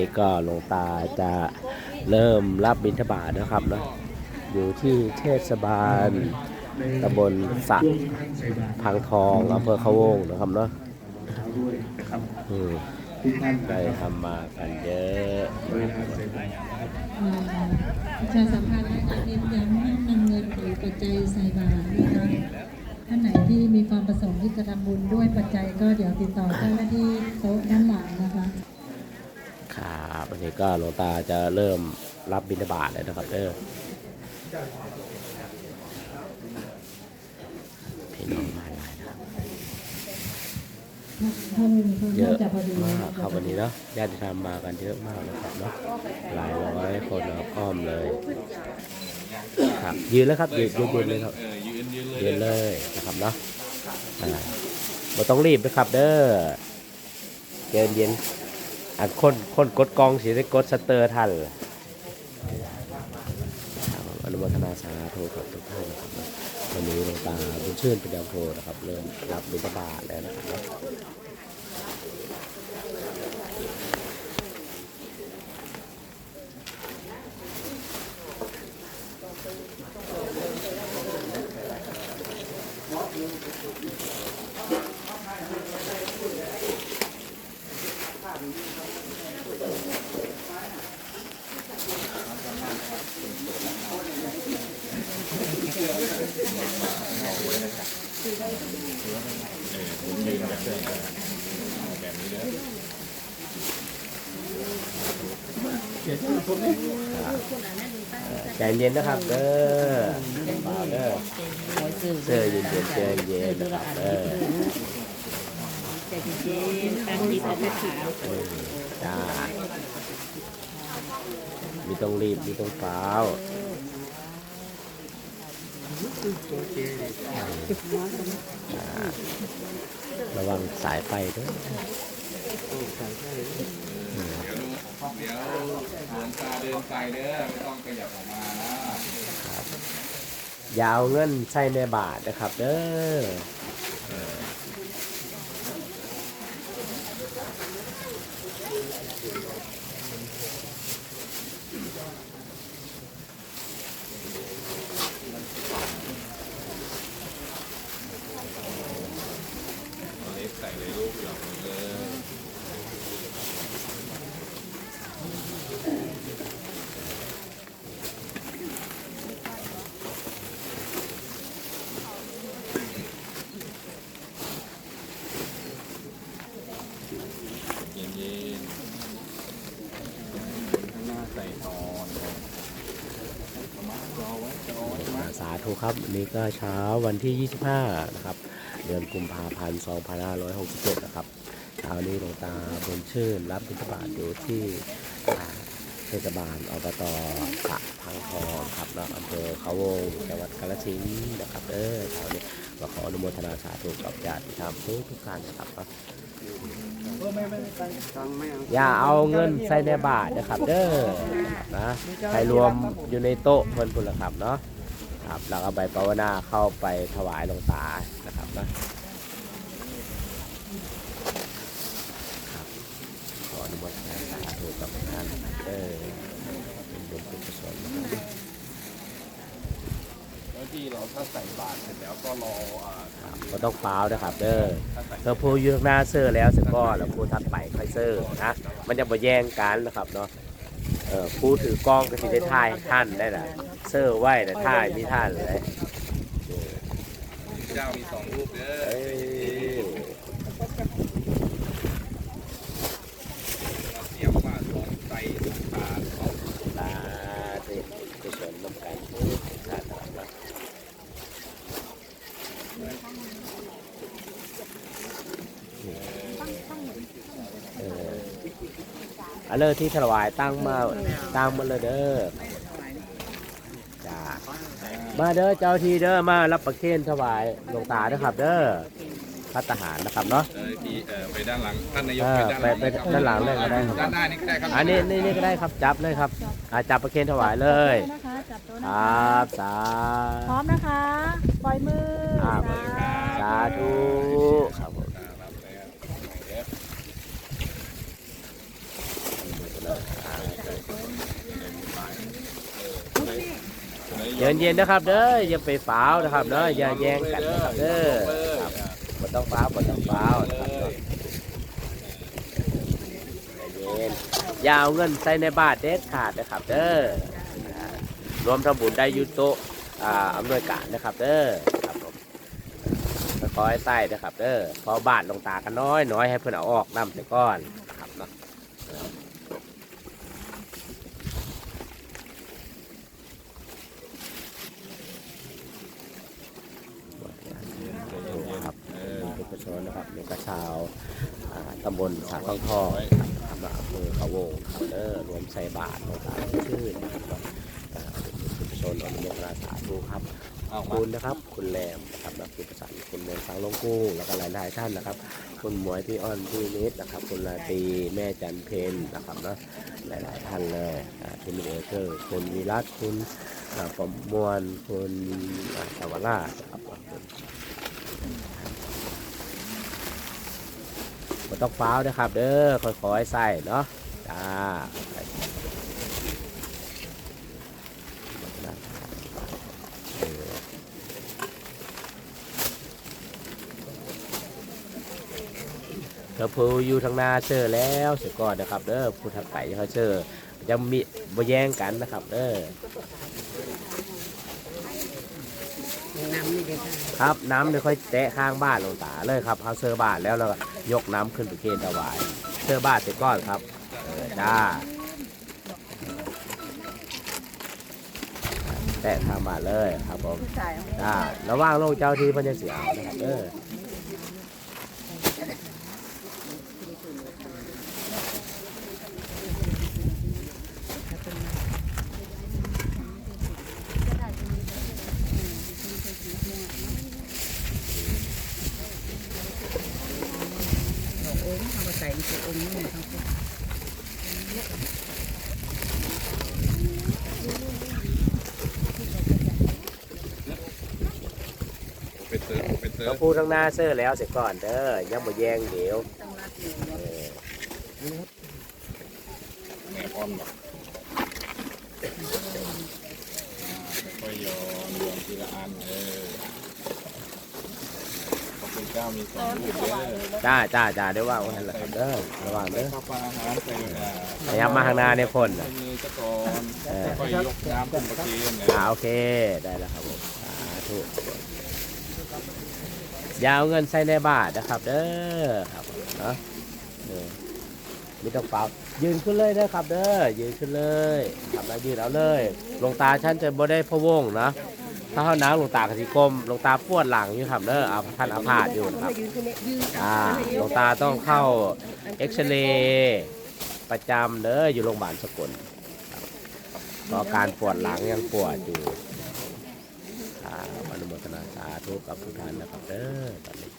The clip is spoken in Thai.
นี่ก็หลวงตาจะเริ่มรับบิณฑบาตนะครับเนอะอยู่ที่เทศบาลตำบลสะพังทองอำเภอเขาวงนะครับเนาะด้วยครับอืมทุกท่านได้ทำมากันเยอะเวลาใส่บาตรนะครับประชาสัมพันธ์นะคะเน้นย้ำให้นำเงินหรือปัจจัยใส่บาตรนะคะท่านไหนที่มีความประสงค์ที่จะทำบุญด้วยปัจจัยก็เดี๋ยวติดต่อเจ้าหน้าที่โต๊ะด้านหลังนะคะ ครับวันนี้ ก็หลวงตาจะเริ่มรับบิณฑบาตเลยนะครับเด้อพี่น้องมาหลายนะเยอะมากครับวันนี้เนาะญาติธรรมมากันเยอะมากนะครับเนาะหลายร้อยคนนะครับอ้อมเลยครับยืนแล้วครับยืนยืนเลยครับยืนยืนเลยยืนเลยนะครับเนาะอ่าบ่ต้องรีบนะครับเด้อเย็นเย็น อันคนคนกดกองสิได้กดสเตอร์ทันอนุโมทนาสาธุกับทุกท่านนะครับเนาะวันนี้หลวงตาบุญชื่นเป็นยามโพนะครับ เริ่มรับบิณฑบาตแล้วนะครับ เนาะใจเย็นนะครับเด้อเด้อเสื้อเย็นเย็นเสื้อเย็นนะครับเด้อตั้งจิตอธิษฐานเออจ้ามีต้องรีบมีต้องเฝ้า ระวังสายไฟด้วยเดี๋ยวหลวงตาเดินไปเด้อไม่ต้องขยับออกมานะอยาวเงินใส่ในบาทนะครับ เด้อ เล็บใส่เลยลูกหยอกเลย เย็นเย็นข้างหน้าใส่ตอนมารอไว้รอไว้มา ครับวันนี้ก็เช้าวันที่ 25 นะครับ เดือนกุมภาพันธ์ 2567 นะครับเช้านี้หลวงตาบนชื่น รับบิณฑบาตอยู่ที่เทศบาลอบตสะพังทองครับแล้วอำเภอเขาวงจังหวัดกาฬสินธุ์นะครับเออเช้านี้ก็ขออนุโมทนาสาธุกับญาติธรรมทุกทุกๆท่านนะครับอย่าเอาเงินใส่ในบาทนะครับเด้อนะให้รวมอยู่ในโต๊ะเพิ่นพุ่นละครับเนาะ ครับแล้วก็ใบปวนาเข้าไปถวายหลวงตานะครับนะครับขออนุโมทนาสาธุกับท่านเออเป็นบุญเป็นกุศลบแล้วที่เราถ้าใส่บาตรเสร็จแล้วก็รออ่าครับก็ต้องเปล่านะครับเด้อเธอผู้อยืนหน้าเสื้อแล้วเสร็จก็แล้วผู้ทัดไปค่อยเสื้อนะมันจะมาแย่งกันนะครับเนาะเออผู้ถือกล้องก็สิได้ถ่ายท่านได้แหละ เสื้อไหวแต่ถ่ายมีท่านเลยเจ้ามีสองรูปเด้อเอ้ยเราเตรียมมาสองใส่หลวงตาสองตาเด็กกุศลนำกันทุกชาตินะครับเอออันเลอที่ถวายตั้งมาตั้งมาเลยเด้อจ้า มาเด้อเจ้าทีเด้อมารับประเคนถวายหลวงตาเด้อครับ เด้อพัตตาหารนะครับเนาะเออที่เออไปด้านหลังท่านนายกเออไปด้านหลังไปไปด้านหลังเลยก็ได้ครับ ด้านหน้านี่ก็ได้ครับอันนี้นี่นี่ก็ได้ครับจับเลยครับอ่าจับประเคนถวายเลยนะคะจับโต๊ะคนะรคะับสาพร้อมนะคะ ปล่อยมืออ่าสาสาธุครับผม ครับแล้ว เย็นเย็นๆนะครับเด้ออย่าไปฝ้าวนะครับเด้ออย่าแย่งกันนะครับเด้อครับบ่ต้องฝ้าวบ่ต้องฝ้าวนะครับเด้อใจเย็นอย่าเอาเงินใส่ในบาทเด็ดขาดนะครับเด้ออ่ารวมทำบุญได้อยุโตะอ่าอำนวยการนะครับเด้อครับผมขอให้ใส่นะครับเด้อพอบาทลงตากันน้อยน้อยให้เพื่อนเอาออกน้ำแต่ก้อนนะครับเนาะ ครับเป็นประชานะครับในกระชาวอ่าตำบ ลสาข้างทองทำอำเภอเขาวงครับเออรวมใส่บาทต่างๆชื่อนะครับอ่าเป็นประชาชนอนุโมทนาสาธุครับขอบคุณนะครับ คุณแรมนะครับนักศึกษาคุณเมืองสังลงกุ้งแล้วก็หลายๆท่านนะครับ คุณหมวยพี่อ้อนพี่นิดนะครับ คุณลาตรีแม่จันเพนนะครับเนาะหลายๆท่านเลยอ่าคุณมิเอเกอร์คุณวิรัตคุณอ่าประมวลคุณอ่าสาวราชนะครับ ต้องฟ้าวนะครับ เด้อค่อยๆใส่เนาะจ้าเออเธอพูอยู่ทางนาเชื่อแล้วเสียก่อนนะครับเด้อผู้ทางไก่เขาเชื่อยังมีบแย่งกันนะครับเด้อ น้ำนี่เด็กครับน้ำไม่ค่อยแตะข้างบ้านลงตาเลยครับเขาเซอร์บ้านแล้วเราก็ยกน้ำขึ้นไปเกณฑ์ถวายเซอร์บ้านเสร็จก้อนครับเออจ้าแตะข้างบ้านเลยครับผมจ้าระหว่างลงเจ้าที่เพันจะเสียเอานะครับเออ โอ้ยทำมาใส่ตัวองค์นี่ทั้งเป็นเติร์เป็นเติเราร์พูดทางหน้าเซอร์แล้วเสร็จก่อนเด้อยังบ่แย่งเดี๋ยวแหนบอ้อมหรอกค่อยๆโยนโยนทีละอันเออขอบคุณ เจ้ามีสองลูกเด้อจ้าจ้าจ้าเดี๋ยวว่างไว้ให้ละครับเด้อระวังใส่เด้อข้าวปลาอาหารใส่อ่าพยายามมาข้างหน้าในพ่นใส่น่ะมือซะก่อนเออค่อยๆยกน้ำขึ้นประเคนเออ่าอโอเคได้แล้วครับผมสาธุอยาวเงินใส่ในบาทนะครับ เด้อครับผมเนาะเออไม่ต้องเปล่ายืนขึ้นเลยนะครับ เด้อยืนขึ้นเลยครับแล้วยืนเอาเลยหลวงตาท่านจะบ่ได้พะวงนะ ถ้าเขานังหลวงตากสิกรมหลวงตาปวดหลังอยู่ครับเด้อเอาท่านอาพาธอยู่นะครับอ่าหลวงตาต้องเข้าเอ็กซเรย์ประจำเด้ออยู่โรงพยาบาลสกลครับเพราะการปวดหลังยังปวดอยู่อ่าอนุโมทนาสาธุกับทุกท่านนะครับเด้อตอนนี้